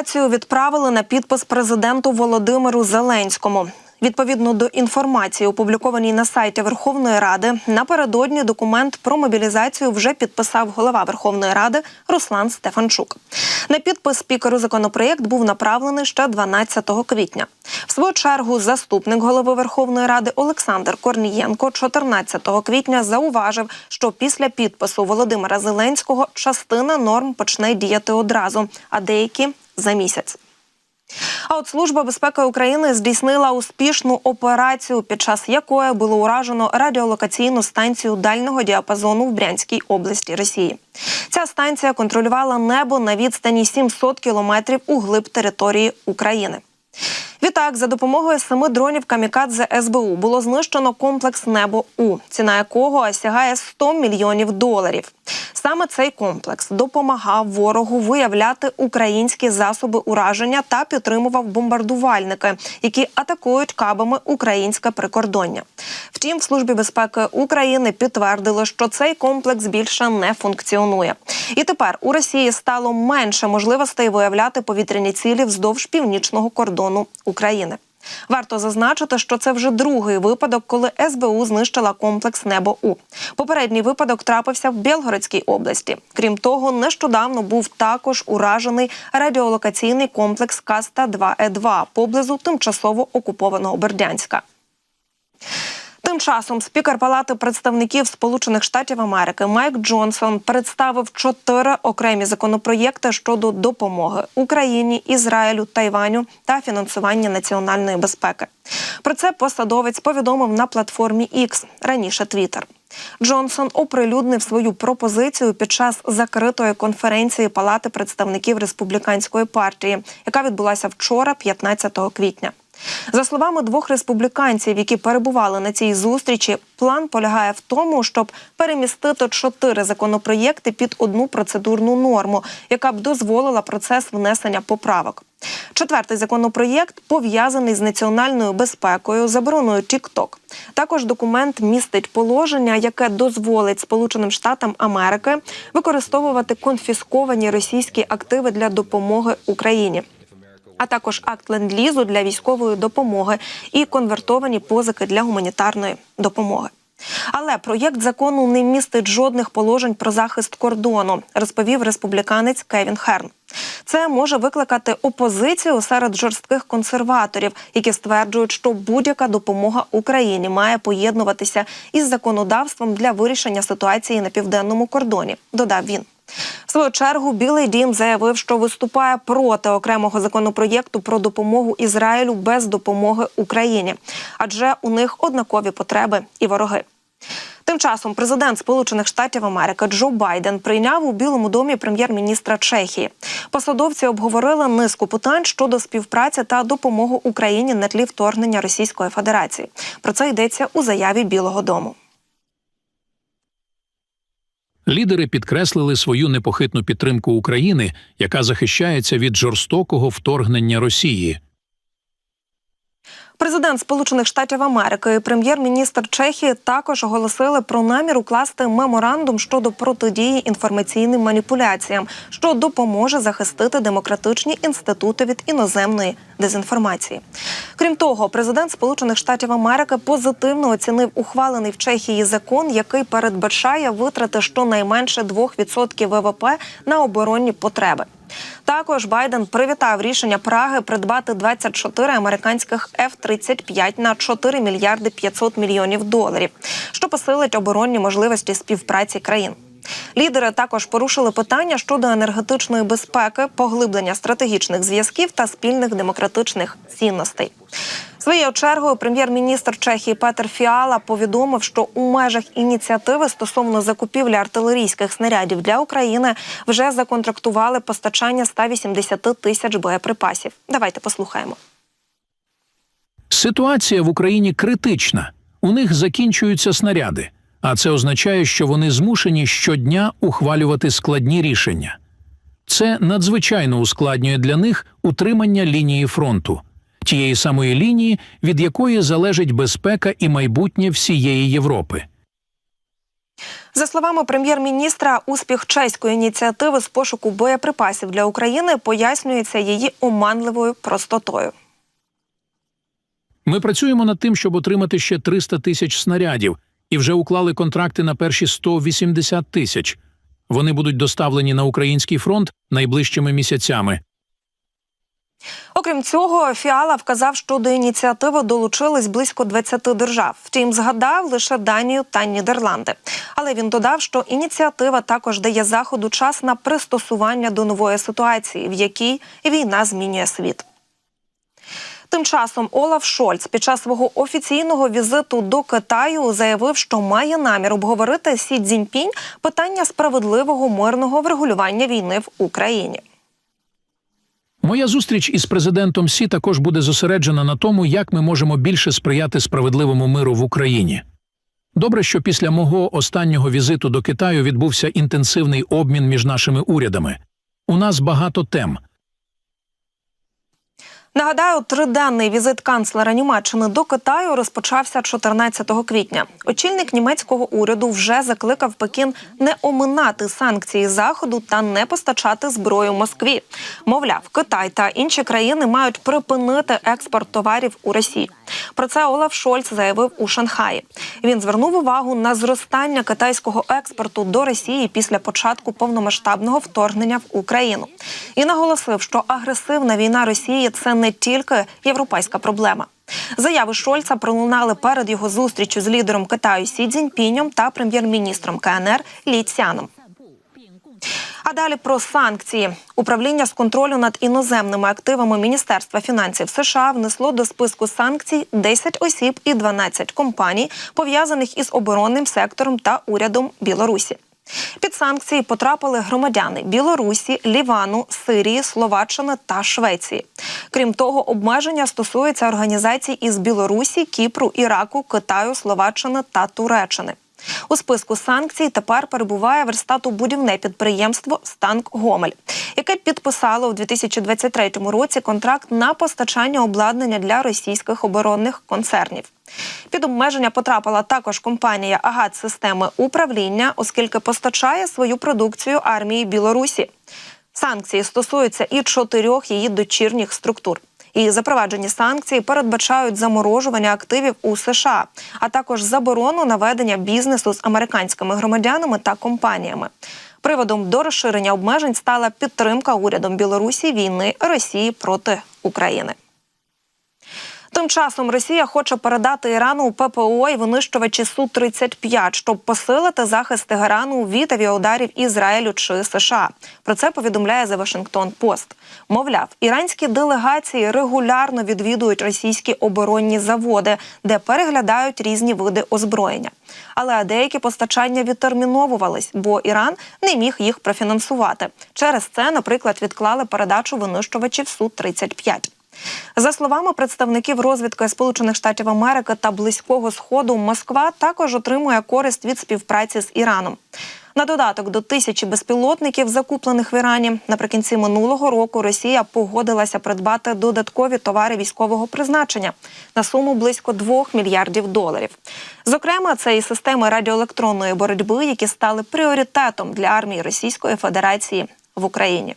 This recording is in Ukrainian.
мобілізацію відправили на підпис президенту Володимиру Зеленському. Відповідно до інформації, опублікованій на сайті Верховної Ради, напередодні документ про мобілізацію вже підписав голова Верховної Ради Руслан Стефанчук. На підпис спікеру законопроєкт був направлений ще 12 квітня. В свою чергу заступник голови Верховної Ради Олександр Корнієнко 14 квітня зауважив, що після підпису Володимира Зеленського частина норм почне діяти одразу, а деякі за місяць. А от служба безпеки України здійснила успішну операцію, під час якої було уражено радіолокаційну станцію дальнього діапазону в Брянській області Росії. Ця станція контролювала небо на відстані 700 кілометрів у глиб території України. Відтак, за допомогою семи дронів Камікадзе СБУ було знищено комплекс Небо У, ціна якого сягає 100 мільйонів доларів. Саме цей комплекс допомагав ворогу виявляти українські засоби ураження та підтримував бомбардувальники, які атакують кабами українське прикордоння. Втім, в службі безпеки України підтвердили, що цей комплекс більше не функціонує. І тепер у Росії стало менше можливостей виявляти повітряні цілі вздовж північного кордону України. Варто зазначити, що це вже другий випадок, коли СБУ знищила комплекс Небо У. Попередній випадок трапився в Білгородській області. Крім того, нещодавно був також уражений радіолокаційний комплекс Каста 2 е 2 поблизу тимчасово окупованого Бердянська. Тим часом спікер Палати представників Сполучених Штатів Америки Майк Джонсон представив чотири окремі законопроєкти щодо допомоги Україні, Ізраїлю, Тайваню та фінансування національної безпеки. Про це посадовець повідомив на платформі X, раніше Twitter. Джонсон оприлюднив свою пропозицію під час закритої конференції Палати представників республіканської партії, яка відбулася вчора, 15 квітня. За словами двох республіканців, які перебували на цій зустрічі, план полягає в тому, щоб перемістити чотири законопроєкти під одну процедурну норму, яка б дозволила процес внесення поправок. Четвертий законопроєкт пов'язаний з національною безпекою, забороною TikTok. Також документ містить положення, яке дозволить Сполученим Штатам Америки використовувати конфісковані російські активи для допомоги Україні а також акт ленд-лізу для військової допомоги і конвертовані позики для гуманітарної допомоги. Але проєкт закону не містить жодних положень про захист кордону, розповів республіканець Кевін Херн. Це може викликати опозицію серед жорстких консерваторів, які стверджують, що будь-яка допомога Україні має поєднуватися із законодавством для вирішення ситуації на південному кордоні. Додав він. В свою чергу Білий Дім заявив, що виступає проти окремого законопроєкту про допомогу Ізраїлю без допомоги Україні, адже у них однакові потреби і вороги. Тим часом президент Сполучених Штатів Америки Джо Байден прийняв у Білому домі прем'єр-міністра Чехії. Посадовці обговорили низку питань щодо співпраці та допомоги Україні на тлі вторгнення Російської Федерації. Про це йдеться у заяві Білого Дому. Лідери підкреслили свою непохитну підтримку України, яка захищається від жорстокого вторгнення Росії. Президент Сполучених Штатів Америки і прем'єр-міністр Чехії також оголосили про намір укласти меморандум щодо протидії інформаційним маніпуляціям, що допоможе захистити демократичні інститути від іноземної дезінформації. Крім того, президент Сполучених Штатів Америки позитивно оцінив ухвалений в Чехії закон, який передбачає витрати щонайменше 2% ВВП на оборонні потреби. Також Байден привітав рішення Праги придбати 24 американських F-35 на 4 мільярди 500 мільйонів доларів, що посилить оборонні можливості співпраці країн. Лідери також порушили питання щодо енергетичної безпеки, поглиблення стратегічних зв'язків та спільних демократичних цінностей. Своєю чергою прем'єр-міністр Чехії Петер Фіала повідомив, що у межах ініціативи стосовно закупівлі артилерійських снарядів для України вже законтрактували постачання 180 тисяч боєприпасів. Давайте послухаємо. Ситуація в Україні критична. У них закінчуються снаряди, а це означає, що вони змушені щодня ухвалювати складні рішення. Це надзвичайно ускладнює для них утримання лінії фронту, тієї самої лінії, від якої залежить безпека і майбутнє всієї Європи. За словами прем'єр-міністра, успіх чеської ініціативи з пошуку боєприпасів для України пояснюється її оманливою простотою. Ми працюємо над тим, щоб отримати ще 300 тисяч снарядів, і вже уклали контракти на перші 180 тисяч. Вони будуть доставлені на український фронт найближчими місяцями. Окрім цього, Фіала вказав, що до ініціативи долучились близько 20 держав. Втім, згадав лише Данію та Нідерланди. Але він додав, що ініціатива також дає заходу час на пристосування до нової ситуації, в якій війна змінює світ. Тим часом Олаф Шольц під час свого офіційного візиту до Китаю заявив, що має намір обговорити Сі Цзіньпінь питання справедливого мирного врегулювання війни в Україні. Моя зустріч із президентом Сі також буде зосереджена на тому, як ми можемо більше сприяти справедливому миру в Україні. Добре, що після мого останнього візиту до Китаю відбувся інтенсивний обмін між нашими урядами. У нас багато тем. Нагадаю, триденний візит канцлера Німеччини до Китаю розпочався 14 квітня. Очільник німецького уряду вже закликав Пекін не оминати санкції заходу та не постачати зброю Москві. Мовляв, Китай та інші країни мають припинити експорт товарів у Росію. Про це Олаф Шольц заявив у Шанхаї. Він звернув увагу на зростання китайського експорту до Росії після початку повномасштабного вторгнення в Україну і наголосив, що агресивна війна Росії це не тільки європейська проблема. Заяви Шольца пролунали перед його зустрічю з лідером Китаю Сі Цзіньпінем та прем'єр-міністром КНР Лі Цяном. А далі про санкції. Управління з контролю над іноземними активами Міністерства фінансів США внесло до списку санкцій 10 осіб і 12 компаній, пов'язаних із оборонним сектором та урядом Білорусі. Під санкції потрапили громадяни Білорусі, Лівану, Сирії, Словаччини та Швеції. Крім того, обмеження стосуються організацій із Білорусі, Кіпру, Іраку, Китаю, Словаччини та Туреччини. У списку санкцій тепер перебуває верстату-будівне підприємство Станк Гомель, яке підписало у 2023 році контракт на постачання обладнання для російських оборонних концернів. Під обмеження потрапила також компанія Агат системи управління, оскільки постачає свою продукцію армії Білорусі. Санкції стосуються і чотирьох її дочірніх структур. І запроваджені санкції передбачають заморожування активів у США, а також заборону наведення бізнесу з американськими громадянами та компаніями. Приводом до розширення обмежень стала підтримка урядом Білорусі війни Росії проти України. Тим часом Росія хоче передати Ірану ППО і винищувачі су 35 щоб посилити захист Тегерану від авіаударів Ізраїлю чи США. Про це повідомляє The Washington Post. Мовляв, іранські делегації регулярно відвідують російські оборонні заводи, де переглядають різні види озброєння. Але деякі постачання відтерміновувались, бо Іран не міг їх профінансувати. Через це, наприклад, відклали передачу винищувачів су 35 за словами представників розвідки Сполучених Штатів Америки та Близького Сходу, Москва також отримує користь від співпраці з Іраном. На додаток до тисячі безпілотників, закуплених в Ірані, наприкінці минулого року Росія погодилася придбати додаткові товари військового призначення на суму близько 2 мільярдів доларів. Зокрема, це і системи радіоелектронної боротьби, які стали пріоритетом для армії Російської Федерації в Україні.